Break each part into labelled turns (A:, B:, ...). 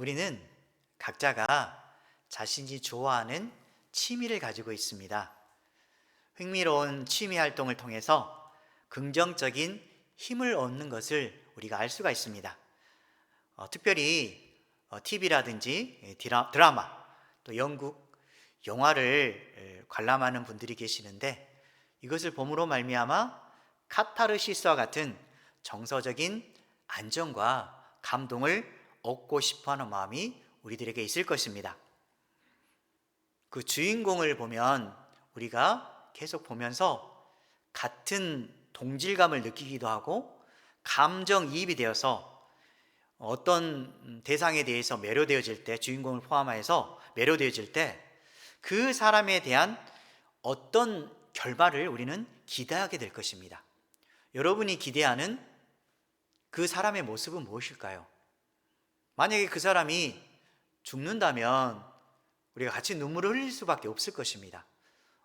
A: 우리는 각자가 자신이 좋아하는 취미를 가지고 있습니다. 흥미로운 취미 활동을 통해서 긍정적인 힘을 얻는 것을 우리가 알 수가 있습니다. 어, 특별히 TV라든지 드라마, 또 영국, 영화를 에, 관람하는 분들이 계시는데 이것을 봄으로 말미암아 카타르시스와 같은 정서적인 안정과 감동을 얻고 싶어 하는 마음이 우리들에게 있을 것입니다. 그 주인공을 보면 우리가 계속 보면서 같은 동질감을 느끼기도 하고 감정이입이 되어서 어떤 대상에 대해서 매료되어질 때 주인공을 포함하여서 매료되어질 때 그 사람에 대한 어떤 결과를 우리는 기대하게 될 것입니다. 여러분이 기대하는 그 사람의 모습은 무엇일까요? 만약에 그 사람이 죽는다면 우리가 같이 눈물을 흘릴 수밖에 없을 것입니다.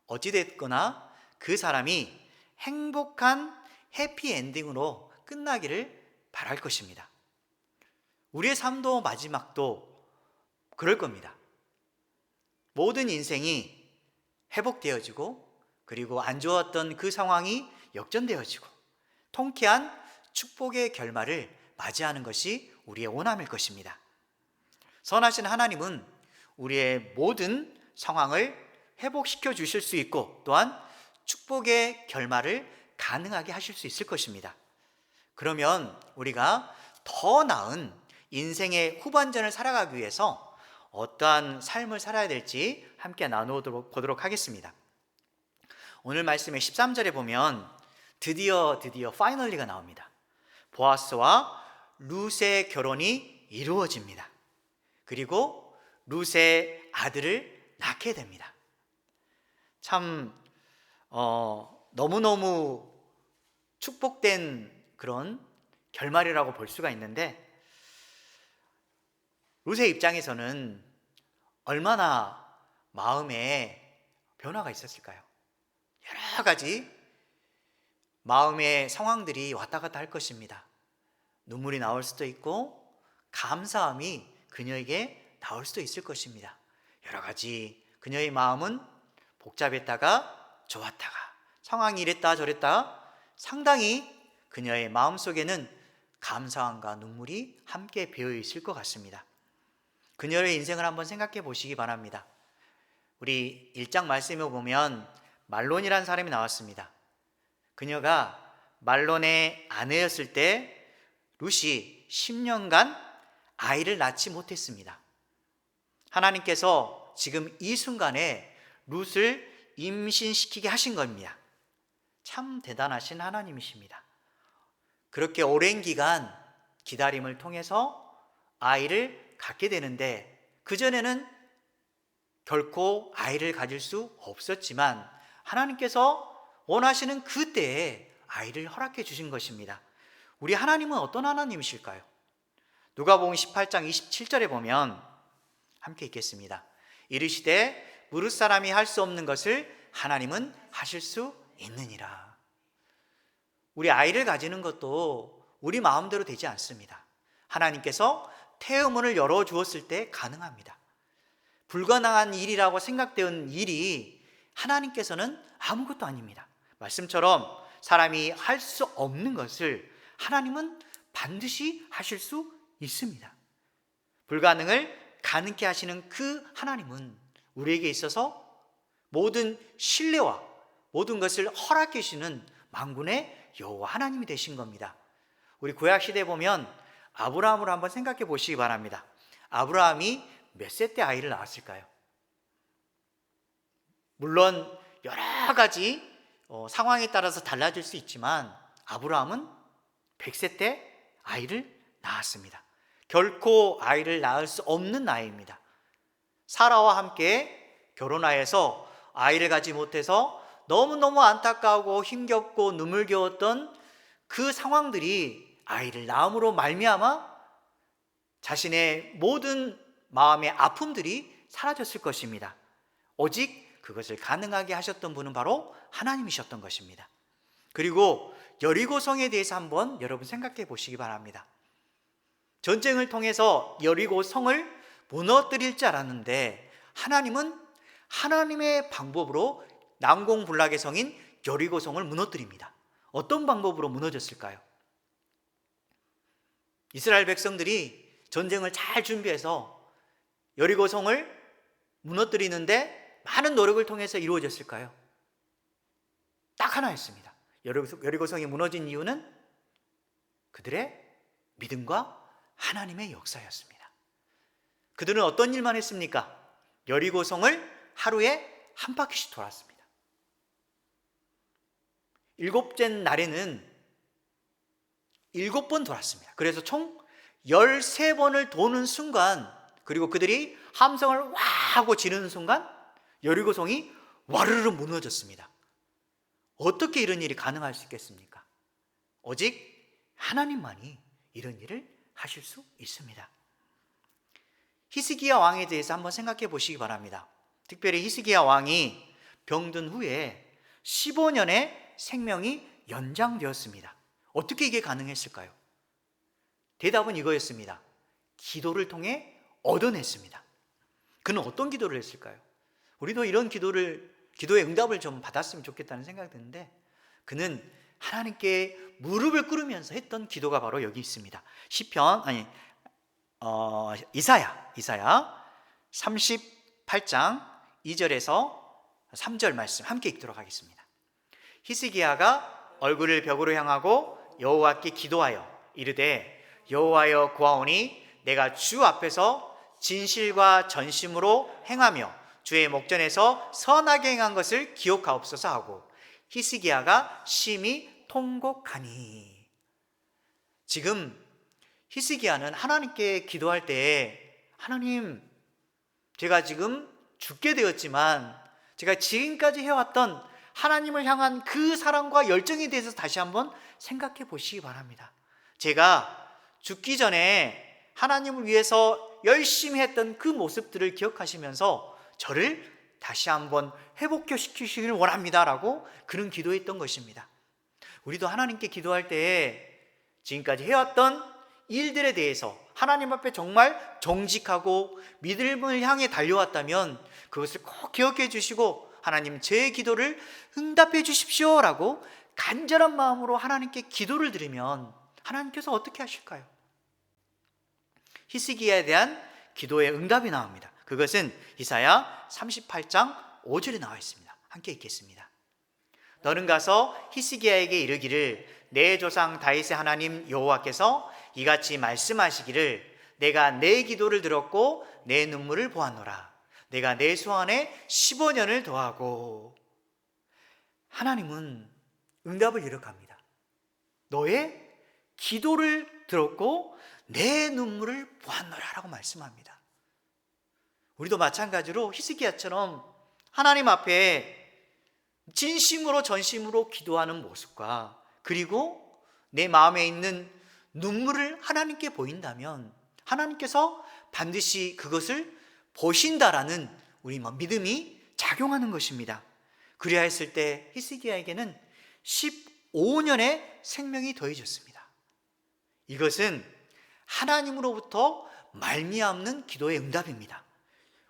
A: 어찌됐거나 그 사람이 행복한 해피 엔딩으로 끝나기를 바랄 것입니다. 우리의 삶도 마지막도 그럴 겁니다. 모든 인생이 회복되어지고 그리고 안 좋았던 그 상황이 역전되어지고 통쾌한 축복의 결말을 맞이하는 것이 우리의 원함일 것입니다. 선하신 하나님은 우리의 모든 상황을 회복시켜 주실 수 있고 또한 축복의 결말을 가능하게 하실 수 있을 것입니다. 그러면 우리가 더 나은 인생의 후반전을 살아가기 위해서 어떠한 삶을 살아야 될지 함께 나누도록 보도록 하겠습니다. 오늘 말씀의 13절에 보면 드디어 드디어 파이널리가 나옵니다. 보아스와 룻의 결혼이 이루어집니다. 그리고 룻의 아들을 낳게 됩니다. 참 어, 너무너무 축복된 그런 결말이라고 볼 수가 있는데 룻의 입장에서는 얼마나 마음에 변화가 있었을까요? 여러 가지 마음의 상황들이 왔다 갔다 할 것입니다. 눈물이 나올 수도 있고 감사함이 그녀에게 나올 수도 있을 것입니다. 여러 가지 그녀의 마음은 복잡했다가 좋았다가 상황이 이랬다 저랬다 상당히 그녀의 마음 속에는 감사함과 눈물이 함께 배어 있을 것 같습니다. 그녀의 인생을 한번 생각해 보시기 바랍니다. 우리 1장 말씀에 보면 말론이라는 사람이 나왔습니다. 그녀가 말론의 아내였을 때 룻이 10년간 아이를 낳지 못했습니다. 하나님께서 지금 이 순간에 룻을 임신시키게 하신 겁니다. 참 대단하신 하나님이십니다. 그렇게 오랜 기간 기다림을 통해서 아이를 갖게 되는데 그전에는 결코 아이를 가질 수 없었지만 하나님께서 원하시는 그때에 아이를 허락해 주신 것입니다. 우리 하나님은 어떤 하나님이실까요? 누가복음 18장 27절에 보면 함께 읽겠습니다. 이르시되 무릇 사람이 할 수 없는 것을 하나님은 하실 수 있느니라. 우리 아이를 가지는 것도 우리 마음대로 되지 않습니다. 하나님께서 태음문을 열어 주었을 때 가능합니다. 불가능한 일이라고 생각되는 일이 하나님께서는 아무것도 아닙니다. 말씀처럼 사람이 할 수 없는 것을 하나님은 반드시 하실 수 있습니다. 불가능을 가능케 하시는 그 하나님은 우리에게 있어서 모든 신뢰와 모든 것을 허락해 주시는 만군의 여호와 하나님이 되신 겁니다. 우리 구약 시대 보면 아브라함을 한번 생각해 보시기 바랍니다. 아브라함이 몇 세 때 아이를 낳았을까요? 물론 여러 가지 어, 상황에 따라서 달라질 수 있지만 아브라함은 100세 때 아이를 낳았습니다. 결코 아이를 낳을 수 없는 나이입니다. 사라와 함께 결혼하여서 아이를 가지 못해서 너무너무 안타까우고 힘겹고 눈물겨웠던 그 상황들이 아이를 낳음으로 말미암아 자신의 모든 마음의 아픔들이 사라졌을 것입니다. 오직 그것을 가능하게 하셨던 분은 바로 하나님이셨던 것입니다. 그리고 여리고성에 대해서 한번 여러분 생각해 보시기 바랍니다. 전쟁을 통해서 여리고 성을 무너뜨릴 줄 알았는데 하나님은 하나님의 방법으로 난공불락의 성인 여리고 성을 무너뜨립니다. 어떤 방법으로 무너졌을까요? 이스라엘 백성들이 전쟁을 잘 준비해서 여리고 성을 무너뜨리는데 많은 노력을 통해서 이루어졌을까요? 딱 하나였습니다. 여리고 성이 무너진 이유는 그들의 믿음과 하나님의 역사였습니다. 그들은 어떤 일만 했습니까? 여리고 성을 하루에 한 바퀴씩 돌았습니다. 일곱째 날에는 일곱 번 돌았습니다. 그래서 총 13번을 도는 순간, 그리고 그들이 함성을 와 하고 지르는 순간, 여리고성이 와르르 무너졌습니다. 어떻게 이런 일이 가능할 수 있겠습니까? 오직 하나님만이 이런 일을 하실 수 있습니다. 히스기야 왕에 대해서 한번 생각해 보시기 바랍니다. 특별히 히스기야 왕이 병든 후에 15년의 생명이 연장되었습니다. 어떻게 이게 가능했을까요? 대답은 이거였습니다. 기도를 통해 얻어냈습니다. 그는 어떤 기도를 했을까요? 우리도 이런 기도를 기도의 응답을 좀 받았으면 좋겠다는 생각이 드는데 그는 하나님께 무릎을 꿇으면서 했던 기도가 바로 여기 있습니다. 시편 아니 어, 이사야 이사야 38장 2절에서 3절 말씀 함께 읽도록 하겠습니다. 히스기야가 얼굴을 벽으로 향하고 여호와께 기도하여 이르되 여호와여 구하오니 내가 주 앞에서 진실과 전심으로 행하며 주의 목전에서 선하게 행한 것을 기억하옵소서 하고 히스기야가 심히 통곡하니 지금 히스기야는 하나님께 기도할 때 하나님 제가 지금 죽게 되었지만 제가 지금까지 해왔던 하나님을 향한 그 사랑과 열정에 대해서 다시 한번 생각해 보시기 바랍니다. 제가 죽기 전에 하나님을 위해서 열심히 했던 그 모습들을 기억하시면서 저를 다시 한번 회복시키시길 원합니다라고 그런 기도했던 것입니다. 우리도 하나님께 기도할 때 지금까지 해왔던 일들에 대해서 하나님 앞에 정말 정직하고 믿음을 향해 달려왔다면 그것을 꼭 기억해 주시고 하나님 제 기도를 응답해 주십시오라고 간절한 마음으로 하나님께 기도를 드리면 하나님께서 어떻게 하실까요? 히스기야에 대한 기도의 응답이 나옵니다. 그것은 이사야 38장 5절에 나와 있습니다. 함께 읽겠습니다. 너는 가서 히스기야에게 이르기를 내 조상 다윗의 하나님 여호와께서 이같이 말씀하시기를 내가 내 기도를 들었고 내 눈물을 보았노라. 내가 내 소원에 15년을 더하고 하나님은 응답을 이룩합니다. 너의 기도를 들었고 내 눈물을 보았노라라고 말씀합니다. 우리도 마찬가지로 히스기야처럼 하나님 앞에 진심으로 전심으로 기도하는 모습과 그리고 내 마음에 있는 눈물을 하나님께 보인다면 하나님께서 반드시 그것을 보신다라는 우리 뭐 믿음이 작용하는 것입니다. 그리하 했을 때 히스기야에게는 15년의 생명이 더해졌습니다. 이것은 하나님으로부터 말미암는 기도의 응답입니다.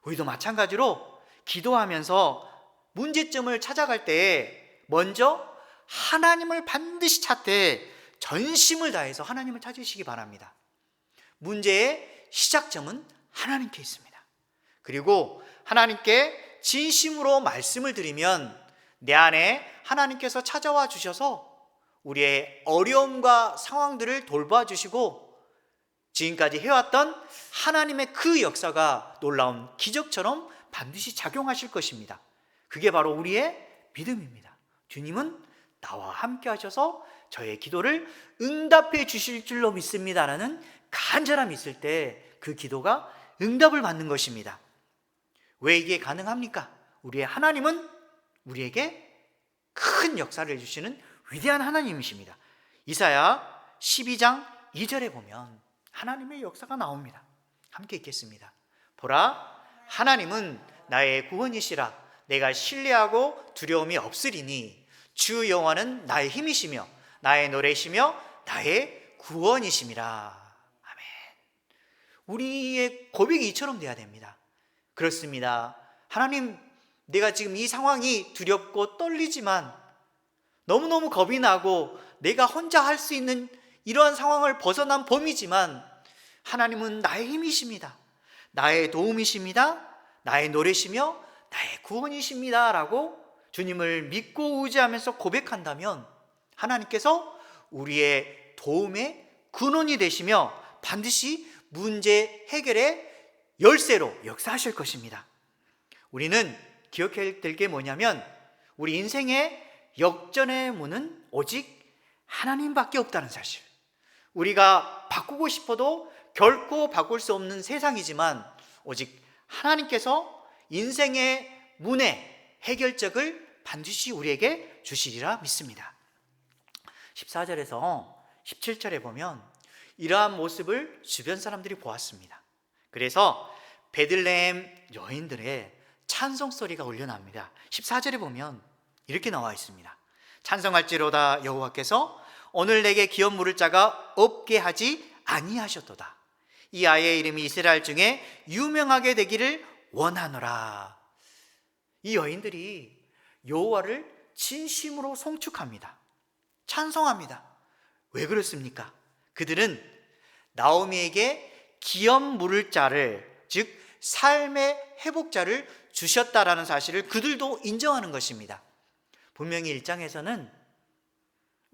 A: 우리도 마찬가지로 기도하면서 문제점을 찾아갈 때 먼저 하나님을 반드시 찾되 전심을 다해서 하나님을 찾으시기 바랍니다. 문제의 시작점은 하나님께 있습니다. 그리고 하나님께 진심으로 말씀을 드리면 내 안에 하나님께서 찾아와 주셔서 우리의 어려움과 상황들을 돌봐 주시고 지금까지 해왔던 하나님의 그 역사가 놀라운 기적처럼 반드시 작용하실 것입니다. 그게 바로 우리의 믿음입니다. 주님은 나와 함께 하셔서 저의 기도를 응답해 주실 줄로 믿습니다라는 간절함이 있을 때 그 기도가 응답을 받는 것입니다. 왜 이게 가능합니까? 우리의 하나님은 우리에게 큰 역사를 해주시는 위대한 하나님이십니다. 이사야 12장 2절에 보면 하나님의 역사가 나옵니다. 함께 읽겠습니다. 보라, 하나님은 나의 구원이시라. 내가 신뢰하고 두려움이 없으리니 주 여호와는 나의 힘이시며 나의 노래시며 나의 구원이심이라. 아멘. 우리의 고백이 이처럼 돼야 됩니다. 그렇습니다. 하나님, 내가 지금 이 상황이 두렵고 떨리지만 너무너무 겁이 나고 내가 혼자 할 수 있는 이러한 상황을 벗어난 범위지만 하나님은 나의 힘이십니다. 나의 도움이십니다. 나의 노래시며 나의 구원이십니다. 라고 주님을 믿고 의지하면서 고백한다면 하나님께서 우리의 도움의 근원이 되시며 반드시 문제 해결의 열쇠로 역사하실 것입니다. 우리는 기억해야 될 게 뭐냐면 우리 인생의 역전의 문은 오직 하나님밖에 없다는 사실. 우리가 바꾸고 싶어도 결코 바꿀 수 없는 세상이지만 오직 하나님께서 인생의 문의 해결책을 반드시 우리에게 주시리라 믿습니다. 14절에서 17절에 보면 이러한 모습을 주변 사람들이 보았습니다. 그래서 베들레헴 여인들의 찬송 소리가 울려납니다. 14절에 보면 이렇게 나와 있습니다. 찬송할지로다 여호와께서 오늘 내게 기업 물을 자가 없게 하지 아니하셨도다. 이 아이의 이름이 이스라엘 중에 유명하게 되기를 원하노라. 이 여인들이 여호와를 진심으로 송축합니다. 찬송합니다. 왜 그렇습니까? 그들은 나오미에게 기업 물을 자를 즉 삶의 회복자를 주셨다라는 사실을 그들도 인정하는 것입니다. 분명히 일장에서는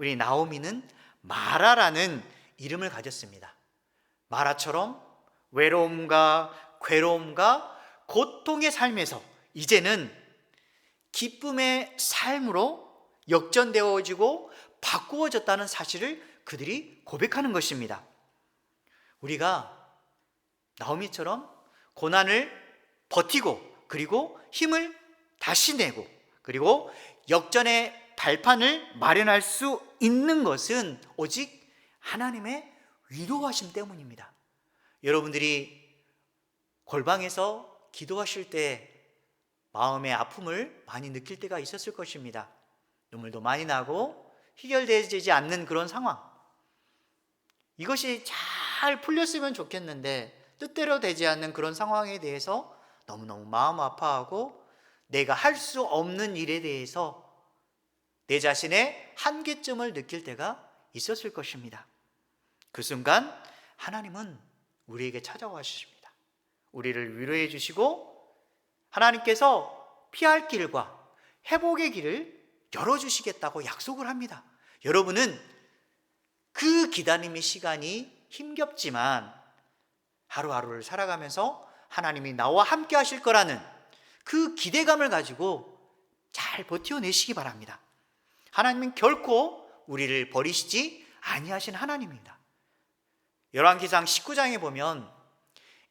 A: 우리 나오미는 마라라는 이름을 가졌습니다. 마라처럼 외로움과 괴로움과 고통의 삶에서 이제는 기쁨의 삶으로 역전되어지고 바꾸어졌다는 사실을 그들이 고백하는 것입니다. 우리가 나오미처럼 고난을 버티고 그리고 힘을 다시 내고 그리고 역전의 발판을 마련할 수 있는 것은 오직 하나님의 위로하심 때문입니다. 여러분들이 골방에서 기도하실 때 마음의 아픔을 많이 느낄 때가 있었을 것입니다. 눈물도 많이 나고 해결되지 않는 그런 상황. 이것이 잘 풀렸으면 좋겠는데 뜻대로 되지 않는 그런 상황에 대해서 너무너무 마음 아파하고 내가 할 수 없는 일에 대해서 내 자신의 한계점을 느낄 때가 있었을 것입니다. 그 순간 하나님은 우리에게 찾아와 주십니다. 우리를 위로해 주시고 하나님께서 피할 길과 회복의 길을 열어주시겠다고 약속을 합니다. 여러분은 그 기다림의 시간이 힘겹지만 하루하루를 살아가면서 하나님이 나와 함께 하실 거라는 그 기대감을 가지고 잘 버텨내시기 바랍니다. 하나님은 결코 우리를 버리시지 아니하신 하나님입니다. 열왕기상 19장에 보면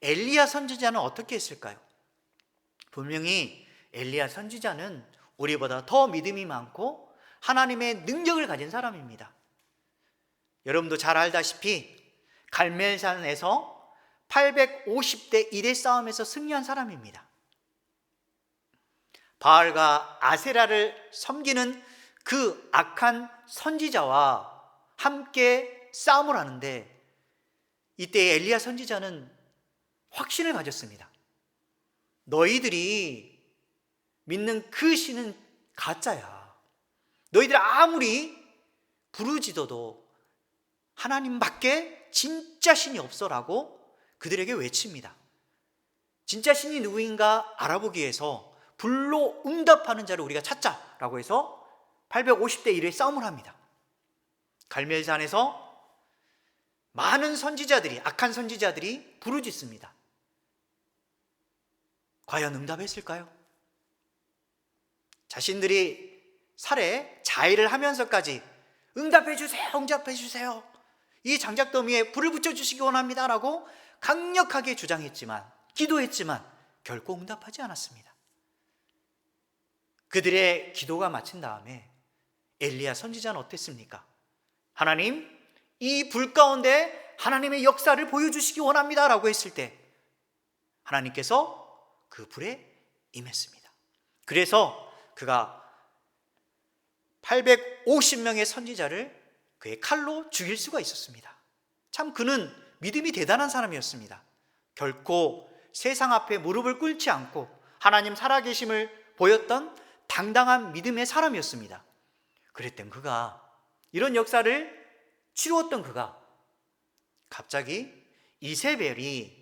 A: 엘리야 선지자는 어떻게 했을까요? 분명히 엘리야 선지자는 우리보다 더 믿음이 많고 하나님의 능력을 가진 사람입니다. 여러분도 잘 알다시피 갈멜산에서 850대 1의 싸움에서 승리한 사람입니다. 바알과 아세라를 섬기는 그 악한 선지자와 함께 싸움을 하는데 이때 엘리야 선지자는 확신을 가졌습니다. 너희들이 믿는 그 신은 가짜야. 너희들 아무리 부르짖어도 하나님밖에 진짜 신이 없어라고 그들에게 외칩니다. 진짜 신이 누구인가 알아보기 위해서 불로 응답하는 자를 우리가 찾자라고 해서 850대 1의 싸움을 합니다. 갈멜산에서 많은 선지자들이 악한 선지자들이 부르짖습니다. 과연 응답했을까요? 자신들이 살해 자의를 하면서까지 응답해 주세요. 응답해 주세요. 이 장작더미에 불을 붙여 주시기 원합니다라고 강력하게 주장했지만 기도했지만 결코 응답하지 않았습니다. 그들의 기도가 마친 다음에 엘리야 선지자는 어땠습니까? 하나님, 이 불 가운데 하나님의 역사를 보여주시기 원합니다 라고 했을 때 하나님께서 그 불에 임했습니다. 그래서 그가 850명의 선지자를 그의 칼로 죽일 수가 있었습니다. 참 그는 믿음이 대단한 사람이었습니다. 결코 세상 앞에 무릎을 꿇지 않고 하나님 살아계심을 보였던 당당한 믿음의 사람이었습니다. 그랬던 그가 이런 역사를 치루었던 그가 갑자기 이세벨이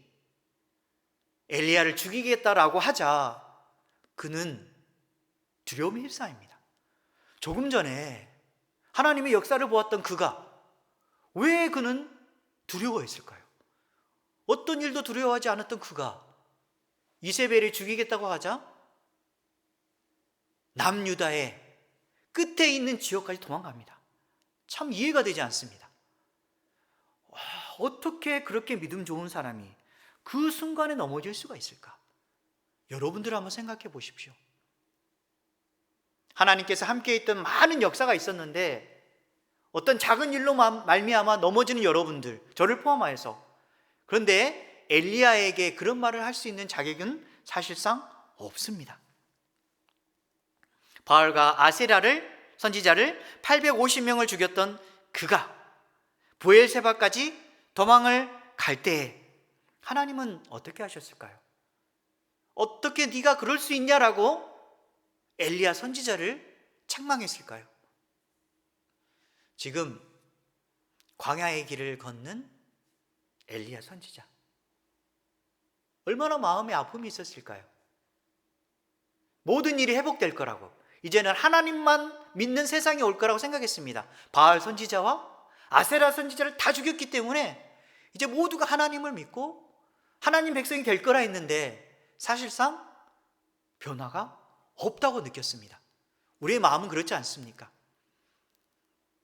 A: 엘리야를 죽이겠다라고 하자 그는 두려움이 휩싸입니다. 조금 전에 하나님의 역사를 보았던 그가 왜 그는 두려워했을까요? 어떤 일도 두려워하지 않았던 그가 이세벨이 죽이겠다고 하자 남유다의 끝에 있는 지역까지 도망갑니다. 참 이해가 되지 않습니다. 와, 어떻게 그렇게 믿음 좋은 사람이 그 순간에 넘어질 수가 있을까? 여러분들 한번 생각해 보십시오. 하나님께서 함께 있던 많은 역사가 있었는데 어떤 작은 일로 말미암아 넘어지는 여러분들, 저를 포함하여서 그런데 엘리야에게 그런 말을 할 수 있는 자격은 사실상 없습니다. 바알과 아세라를 선지자를 850명을 죽였던 그가 부엘세바까지 도망을 갈 때에 하나님은 어떻게 하셨을까요? 어떻게 네가 그럴 수 있냐라고 엘리야 선지자를 책망했을까요? 지금 광야의 길을 걷는 엘리야 선지자. 얼마나 마음에 아픔이 있었을까요? 모든 일이 회복될 거라고. 이제는 하나님만 믿는 세상이 올 거라고 생각했습니다. 바알 선지자와 아세라 선지자를 다 죽였기 때문에 이제 모두가 하나님을 믿고 하나님 백성이 될 거라 했는데 사실상 변화가 없다고 느꼈습니다. 우리의 마음은 그렇지 않습니까?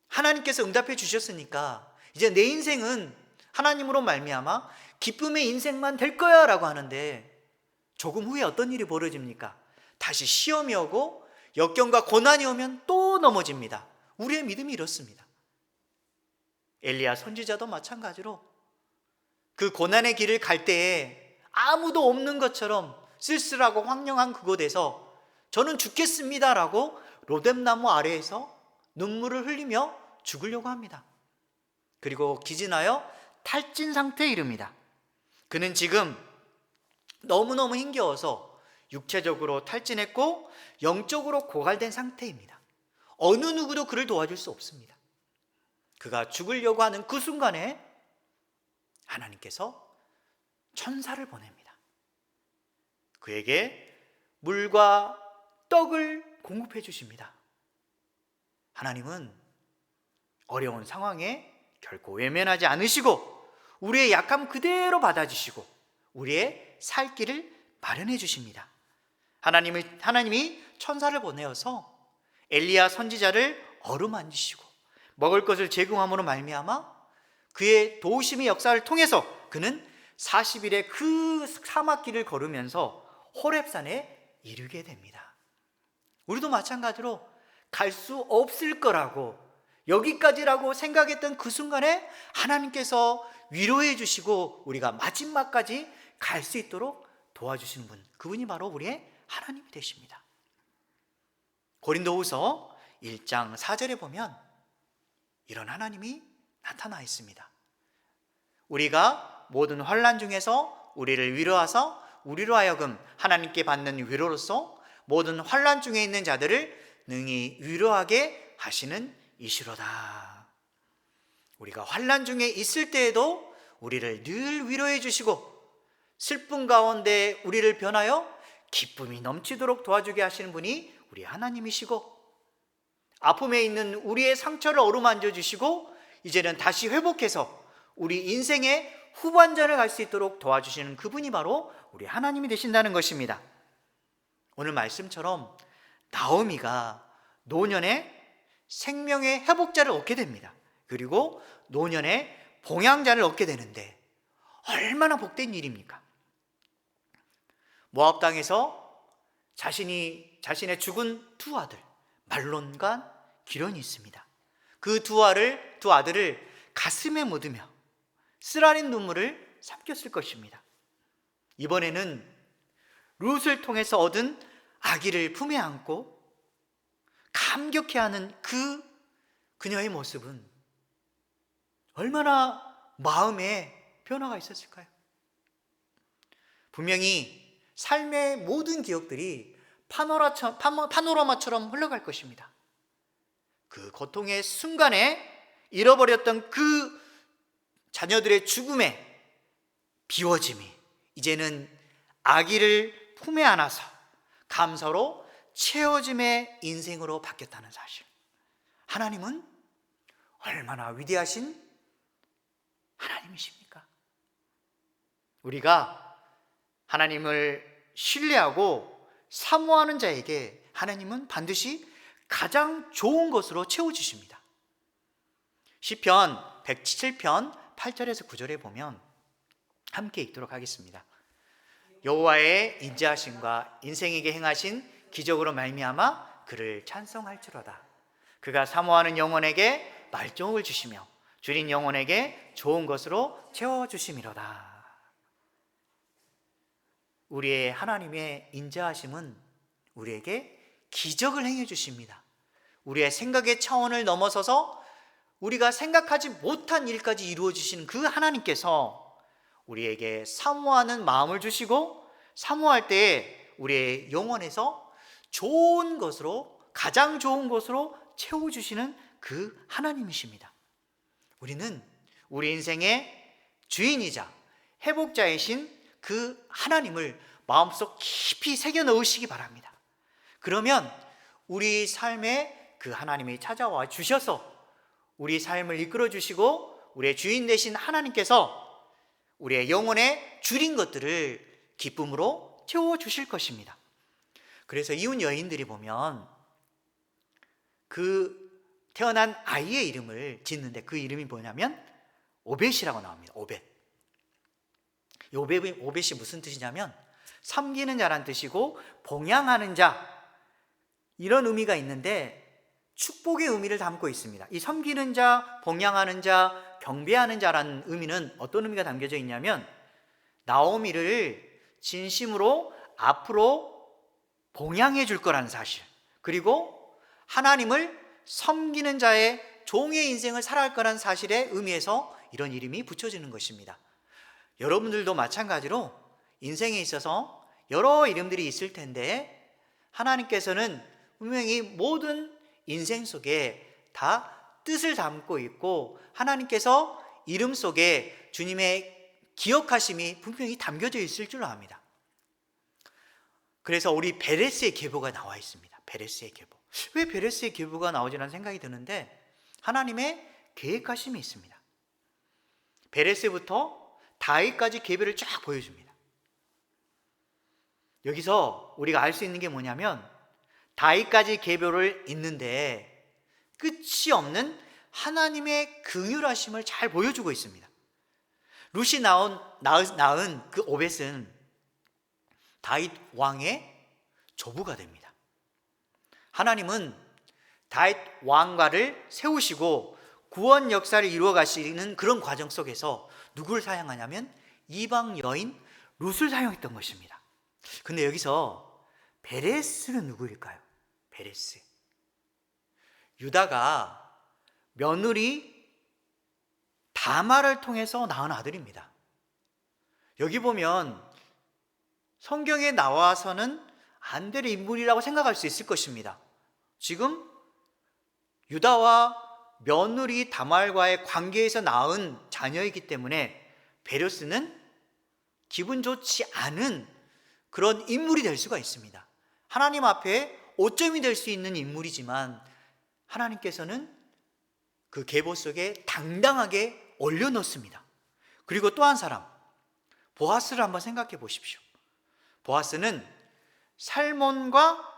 A: 하나님께서 응답해 주셨으니까 이제 내 인생은 하나님으로 말미암아 기쁨의 인생만 될 거야라고 하는데 조금 후에 어떤 일이 벌어집니까? 다시 시험이 오고 역경과 고난이 오면 또 넘어집니다. 우리의 믿음이 이렇습니다. 엘리야 선지자도 마찬가지로 그 고난의 길을 갈 때에 아무도 없는 것처럼 쓸쓸하고 황량한 그곳에서 저는 죽겠습니다라고 로뎀나무 아래에서 눈물을 흘리며 죽으려고 합니다. 그리고 기진하여 탈진 상태에 이릅니다. 그는 지금 너무너무 힘겨워서 육체적으로 탈진했고 영적으로 고갈된 상태입니다. 어느 누구도 그를 도와줄 수 없습니다. 그가 죽으려고 하는 그 순간에 하나님께서 천사를 보냅니다. 그에게 물과 떡을 공급해 주십니다. 하나님은 어려운 상황에 결코 외면하지 않으시고 우리의 약함 그대로 받아주시고 우리의 살 길을 마련해 주십니다. 하나님을 하나님이 천사를 보내어서 엘리야 선지자를 어루만지시고 먹을 것을 제공함으로 말미암아 그의 도우심의 역사를 통해서 그는 40일의 그 사막길을 걸으면서 호렙산에 이르게 됩니다. 우리도 마찬가지로 갈 수 없을 거라고 여기까지라고 생각했던 그 순간에 하나님께서 위로해 주시고 우리가 마지막까지 갈 수 있도록 도와주시는 분, 그분이 바로 우리의 하나님이 되십니다. 고린도후서 1장 4절에 보면 이런 하나님이 나타나 있습니다. 우리가 모든 환란 중에서 우리를 위로하사 우리로 하여금 하나님께 받는 위로로서 모든 환란 중에 있는 자들을 능히 위로하게 하시는 이시로다. 우리가 환란 중에 있을 때에도 우리를 늘 위로해 주시고 슬픔 가운데 우리를 변하여 기쁨이 넘치도록 도와주게 하시는 분이 우리 하나님이시고 아픔에 있는 우리의 상처를 어루만져 주시고 이제는 다시 회복해서 우리 인생의 후반전을 갈 수 있도록 도와주시는 그분이 바로 우리 하나님이 되신다는 것입니다. 오늘 말씀처럼 나오미가 노년에 생명의 회복자를 얻게 됩니다. 그리고 노년에 봉양자를 얻게 되는데 얼마나 복된 일입니까? 모압 땅에서 자신이 자신의 죽은 두 아들 말론과 기련이 있습니다. 그 두 아를 두 아들을 가슴에 묻으며 쓰라린 눈물을 삼켰을 것입니다. 이번에는 룻을 통해서 얻은 아기를 품에 안고 감격해하는 그 그녀의 모습은 얼마나 마음에 변화가 있었을까요? 분명히 삶의 모든 기억들이 파노라마처럼 흘러갈 것입니다. 그 고통의 순간에 잃어버렸던 그 자녀들의 죽음에 비워짐이 이제는 아기를 품에 안아서 감사로 채워짐의 인생으로 바뀌었다는 사실. 하나님은 얼마나 위대하신 하나님이십니까? 우리가 하나님을 신뢰하고 사모하는 자에게 하나님은 반드시 가장 좋은 것으로 채워 주십니다. 시편 107편 8절에서 9절에 보면 함께 읽도록 하겠습니다. 여호와의 인자하심과 인생에게 행하신 기적으로 말미암아 그를 찬송할지로다. 그가 사모하는 영혼에게 말종을 주시며 줄인 영혼에게 좋은 것으로 채워 주심이로다. 우리의 하나님의 인자하심은 우리에게 기적을 행해 주십니다. 우리의 생각의 차원을 넘어서서 우리가 생각하지 못한 일까지 이루어 주시는 그 하나님께서 우리에게 사모하는 마음을 주시고 사모할 때 우리의 영혼에서 좋은 것으로 가장 좋은 것으로 채워 주시는 그 하나님이십니다. 우리는 우리 인생의 주인이자 회복자이신 그 하나님을 마음속 깊이 새겨 넣으시기 바랍니다. 그러면 우리 삶에 그 하나님이 찾아와 주셔서 우리 삶을 이끌어 주시고 우리의 주인 되신 하나님께서 우리의 영혼에 줄인 것들을 기쁨으로 채워 주실 것입니다. 그래서 이웃 여인들이 보면 그 태어난 아이의 이름을 짓는데 그 이름이 뭐냐면 오벳이라고 나옵니다. 오벳. 이 오벳이, 오벳이 무슨 뜻이냐면 섬기는 자란 뜻이고 봉양하는 자 이런 의미가 있는데 축복의 의미를 담고 있습니다. 이 섬기는 자, 봉양하는 자, 경배하는 자라는 의미는 어떤 의미가 담겨져 있냐면 나오미를 진심으로 앞으로 봉양해 줄 거라는 사실. 그리고 하나님을 섬기는 자의 종의 인생을 살아갈 거라는 사실에 의미에서 이런 이름이 붙여지는 것입니다. 여러분들도 마찬가지로 인생에 있어서 여러 이름들이 있을 텐데 하나님께서는 분명히 모든 인생 속에 다 뜻을 담고 있고 하나님께서 이름 속에 주님의 기억하심이 분명히 담겨져 있을 줄로 압니다. 그래서 우리 베레스의 계보가 나와 있습니다. 베레스의 계보. 왜 베레스의 계보가 나오지라는 생각이 드는데 하나님의 계획하심이 있습니다. 베레스부터 다윗까지 계보를 쫙 보여줍니다. 여기서 우리가 알 수 있는 게 뭐냐면 다윗까지 계보를 읽는데 끝이 없는 하나님의 긍휼하심을 잘 보여주고 있습니다. 나온 낳은, 낳은 그 오벳은 다윗 왕의 조부가 됩니다. 하나님은 다윗 왕가를 세우시고 구원 역사를 이루어 가시는 그런 과정 속에서 누구를 사용하냐면 이방 여인 룻을 사용했던 것입니다. 근데 여기서 베레스는 누구일까요? 베레스. 유다가 며느리 다말을 통해서 낳은 아들입니다. 여기 보면 성경에 나와서는 안 될 인물이라고 생각할 수 있을 것입니다. 지금 유다와 며느리 다말과의 관계에서 낳은 자녀이기 때문에 베르스는 기분 좋지 않은 그런 인물이 될 수가 있습니다. 하나님 앞에 오점이 될 수 있는 인물이지만 하나님께서는 그 계보 속에 당당하게 올려놓습니다. 그리고 또 한 사람, 보아스를 한번 생각해 보십시오. 보아스는 살몬과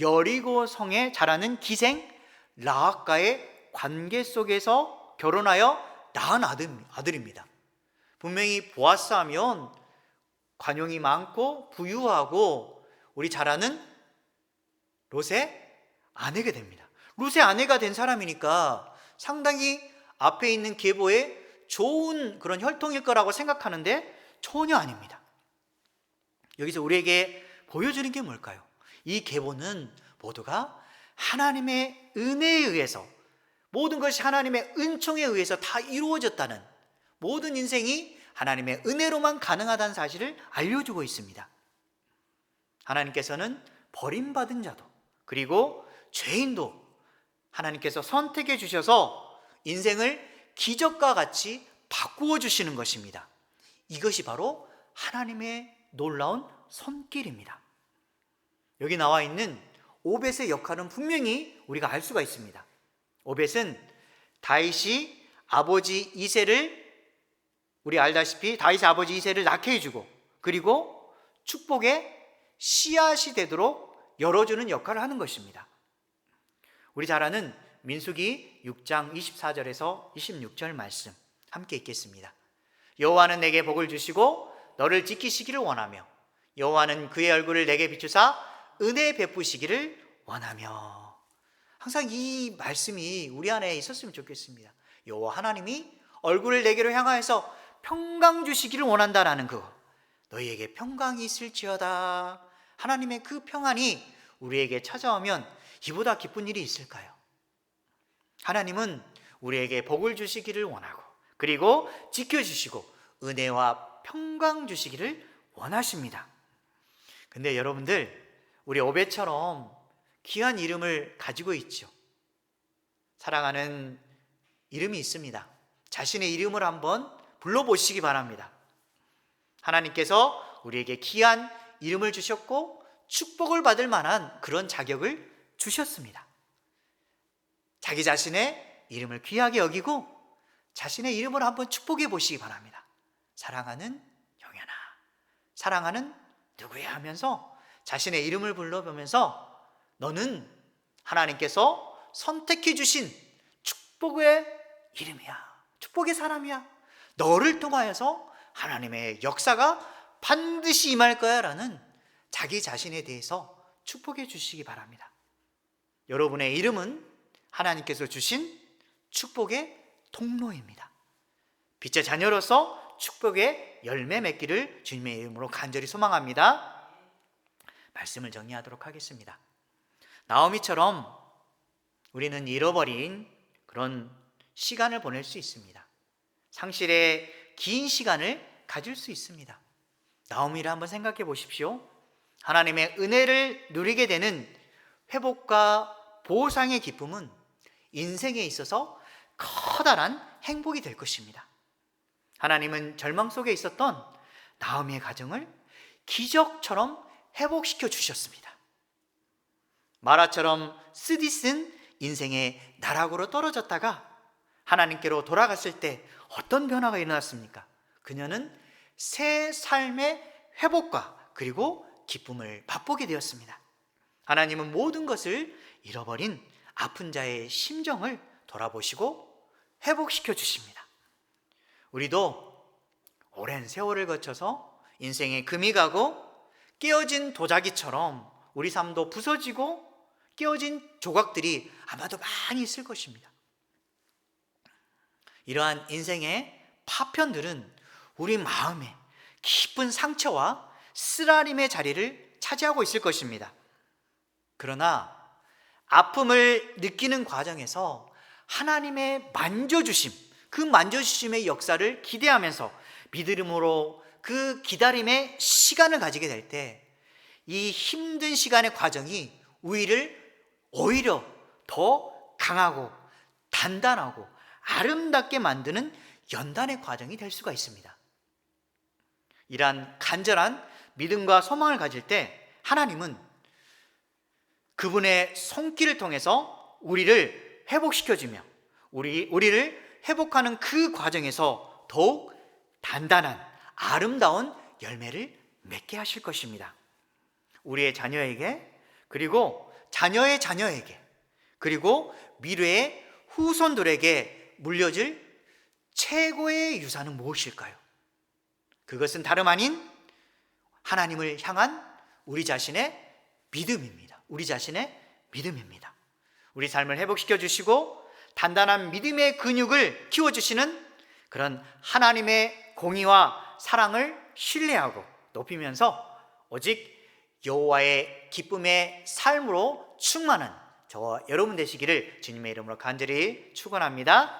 A: 여리고 성에 자라는 기생 라학과의 관계 속에서 결혼하여 낳은 아들, 아들입니다. 분명히 보아스 하면 관용이 많고 부유하고 우리 잘 아는 롯의 아내가 됩니다. 롯의 아내가 된 사람이니까 상당히 앞에 있는 계보에 좋은 그런 혈통일 거라고 생각하는데 전혀 아닙니다. 여기서 우리에게 보여주는 게 뭘까요? 이 계보는 모두가 하나님의 은혜에 의해서 모든 것이 하나님의 은총에 의해서 다 이루어졌다는 모든 인생이 하나님의 은혜로만 가능하다는 사실을 알려주고 있습니다. 하나님께서는 버림받은 자도 그리고 죄인도 하나님께서 선택해 주셔서 인생을 기적과 같이 바꾸어 주시는 것입니다. 이것이 바로 하나님의 놀라운 손길입니다. 여기 나와 있는 오벳의 역할은 분명히 우리가 알 수가 있습니다. 오벳은 다윗이 아버지 이세를 우리 알다시피 다윗의 아버지 이세를 낳게 해주고 그리고 축복의 씨앗이 되도록 열어주는 역할을 하는 것입니다. 우리 잘 아는 민수기 6장 24절에서 26절 말씀 함께 읽겠습니다. 여호와는 내게 복을 주시고 너를 지키시기를 원하며 여호와는 그의 얼굴을 내게 비추사 은혜 베푸시기를 원하며 항상 이 말씀이 우리 안에 있었으면 좋겠습니다. 여호와 하나님이 얼굴을 내게로 향하여서 평강 주시기를 원한다라는 그거. 너희에게 평강이 있을지어다. 하나님의 그 평안이 우리에게 찾아오면 이보다 기쁜 일이 있을까요? 하나님은 우리에게 복을 주시기를 원하고 그리고 지켜주시고 은혜와 평강 주시기를 원하십니다. 근데 여러분들 우리 오베처럼 귀한 이름을 가지고 있죠. 사랑하는 이름이 있습니다. 자신의 이름을 한번 불러보시기 바랍니다. 하나님께서 우리에게 귀한 이름을 주셨고 축복을 받을 만한 그런 자격을 주셨습니다. 자기 자신의 이름을 귀하게 여기고 자신의 이름을 한번 축복해 보시기 바랍니다. 사랑하는 영현아, 사랑하는 누구야 하면서 자신의 이름을 불러보면서 너는 하나님께서 선택해 주신 축복의 이름이야. 축복의 사람이야. 너를 통하여서 하나님의 역사가 반드시 임할 거야 라는 자기 자신에 대해서 축복해 주시기 바랍니다. 여러분의 이름은 하나님께서 주신 축복의 통로입니다. 빛의 자녀로서 축복의 열매 맺기를 주님의 이름으로 간절히 소망합니다. 말씀을 정리하도록 하겠습니다. 나오미처럼 우리는 잃어버린 그런 시간을 보낼 수 있습니다. 상실의 긴 시간을 가질 수 있습니다. 나오미를 한번 생각해 보십시오. 하나님의 은혜를 누리게 되는 회복과 보상의 기쁨은 인생에 있어서 커다란 행복이 될 것입니다. 하나님은 절망 속에 있었던 나오미의 가정을 기적처럼 회복시켜 주셨습니다. 마라처럼 쓰디쓴 인생의 나락으로 떨어졌다가 하나님께로 돌아갔을 때 어떤 변화가 일어났습니까? 그녀는 새 삶의 회복과 그리고 기쁨을 맛보게 되었습니다. 하나님은 모든 것을 잃어버린 아픈 자의 심정을 돌아보시고 회복시켜 주십니다. 우리도 오랜 세월을 거쳐서 인생에 금이 가고 깨어진 도자기처럼 우리 삶도 부서지고 깨어진 조각들이 아마도 많이 있을 것입니다. 이러한 인생의 파편들은 우리 마음에 깊은 상처와 쓰라림의 자리를 차지하고 있을 것입니다. 그러나 아픔을 느끼는 과정에서 하나님의 만져주심, 그 만져주심의 역사를 기대하면서 믿음으로 그 기다림의 시간을 가지게 될 때 이 힘든 시간의 과정이 우리를 오히려 더 강하고 단단하고 아름답게 만드는 연단의 과정이 될 수가 있습니다. 이러한 간절한 믿음과 소망을 가질 때 하나님은 그분의 손길을 통해서 우리를 회복시켜주며 우리, 우리를 회복하는 그 과정에서 더욱 단단한 아름다운 열매를 맺게 하실 것입니다. 우리의 자녀에게 그리고 자녀의 자녀에게 그리고 미래의 후손들에게 물려질 최고의 유산은 무엇일까요? 그것은 다름 아닌 하나님을 향한 우리 자신의 믿음입니다. 우리 자신의 믿음입니다. 우리 삶을 회복시켜 주시고 단단한 믿음의 근육을 키워 주시는 그런 하나님의 공의와 사랑을 신뢰하고 높이면서 오직 여호와의 기쁨의 삶으로 충만한 저와 여러분 되시기를 주님의 이름으로 간절히 축원합니다.